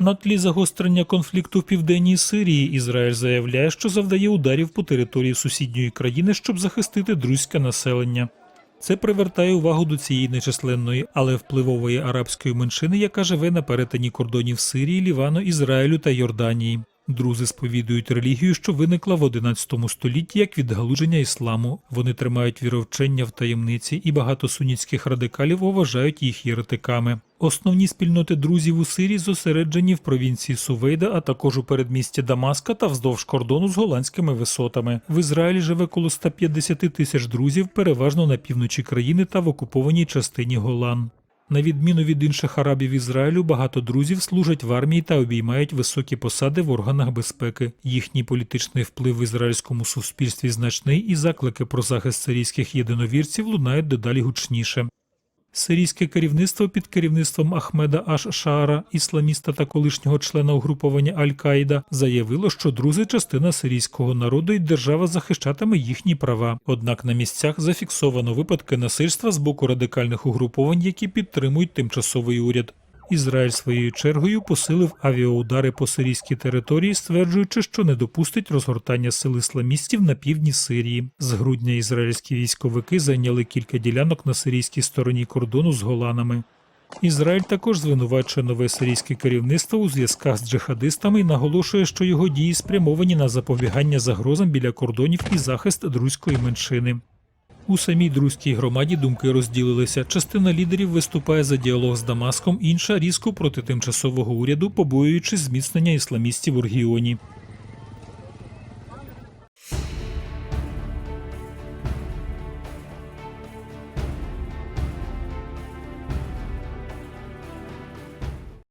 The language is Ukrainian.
На тлі загострення конфлікту в південній Сирії Ізраїль заявляє, що завдає ударів по території сусідньої країни, щоб захистити друзьке населення. Це привертає увагу до цієї нечисленної, але впливової арабської меншини, яка живе на перетині кордонів Сирії, Лівану, Ізраїлю та Йорданії. Друзи сповідують релігію, що виникла в 11 столітті як відгалуження ісламу. Вони тримають віровчення в таємниці, і багато сунітських радикалів вважають їх єретиками. Основні спільноти друзів у Сирії зосереджені в провінції Сувейда, а також у передмісті Дамаска та вздовж кордону з голландськими висотами. В Ізраїлі живе коло 150 тисяч друзів, переважно на півночі країни та в окупованій частині Голан. На відміну від інших арабів Ізраїлю, багато друзів служать в армії та обіймають високі посади в органах безпеки. Їхній політичний вплив в ізраїльському суспільстві значний, і заклики про захист сирійських єдиновірців лунають дедалі гучніше. Сирійське керівництво під керівництвом Ахмеда Аш Шара, ісламіста та колишнього члена угруповання Аль-Каїда, заявило, що друзі частина сирійського народу і держава захищатиме їхні права. Однак на місцях зафіксовано випадки насильства з боку радикальних угруповань, які підтримують тимчасовий уряд. Ізраїль своєю чергою посилив авіаудари по сирійській території, стверджуючи, що не допустить розгортання сил ісламістів на півдні Сирії. З грудня ізраїльські військовики зайняли кілька ділянок на сирійській стороні кордону з Голанами. Ізраїль також звинувачує нове сирійське керівництво у зв'язках з джихадистами і наголошує, що його дії спрямовані на запобігання загрозам біля кордонів і захист друзької меншини. У самій друзькій громаді думки розділилися. Частина лідерів виступає за діалог з Дамаском, інша різко проти тимчасового уряду, побоюючись зміцнення ісламістів у регіоні.